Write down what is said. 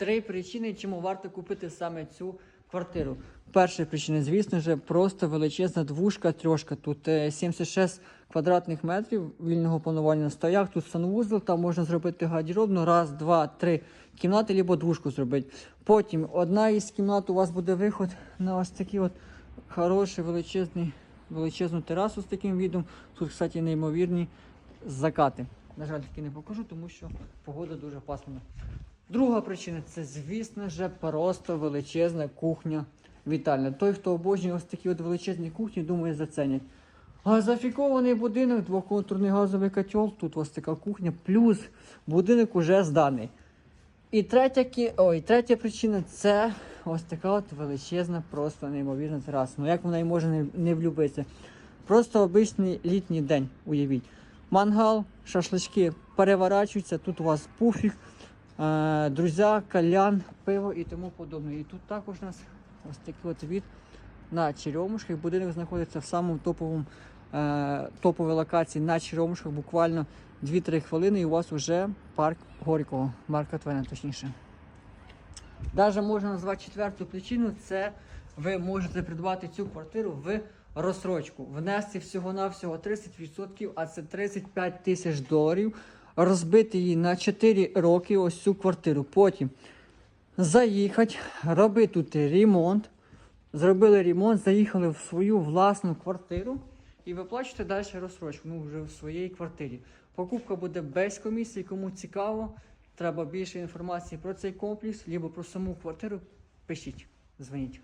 три причини, чому варто купити саме цю квартиру. Перша причина, звісно ж, просто величезна двушка, трьошка. Тут е, 76 квадратних метрів вільного планування на стоях. Тут санвузол, там можна зробити гардеробну, раз, два, три кімнати, або двушку зробити. Потім одна із кімнат у вас буде виход на ось такий от хороший величезний, величезну терасу з таким відом. Тут, кстати, неймовірні закати. На жаль, таки не покажу, тому що погода дуже пасмурна. Друга причина це, звісно ж, просто величезна кухня вітальня. Той, хто обожнює ось такі от величезні кухні, думаю, заценять. Газофікований будинок, двоконтурний газовий котел, тут ось така кухня, плюс будинок уже зданий. І третя. Ой, третя причина це ось така от величезна, просто неймовірна тераса. Ну як вона і може не, не влюбитися? Просто обичний літній день, уявіть. Мангал, шашлички переворачуються, тут у вас пуфік, друзя, кальян, пиво і тому подобне. І тут також у нас ось такий от від на Черемушках. Будинок знаходиться в самому топовому е, топовій локації на Черемушках, буквально 2-3 хвилини, і у вас вже парк Горького, Марка Твена, точніше. Даже можна назвати четверту причину, це ви можете придбати цю квартиру в розсрочку. Внести всього-навсього 30%, а це 35 тисяч доларів. Розбити її на 4 роки, ось цю квартиру. Потім заїхати, робити тут ремонт. Зробили ремонт, заїхали в свою власну квартиру і виплачуєте далі розсрочку, ну вже в своїй квартирі. Покупка буде без комісії, кому цікаво, треба більше інформації про цей комплекс, або про саму квартиру, пишіть, дзвоніть.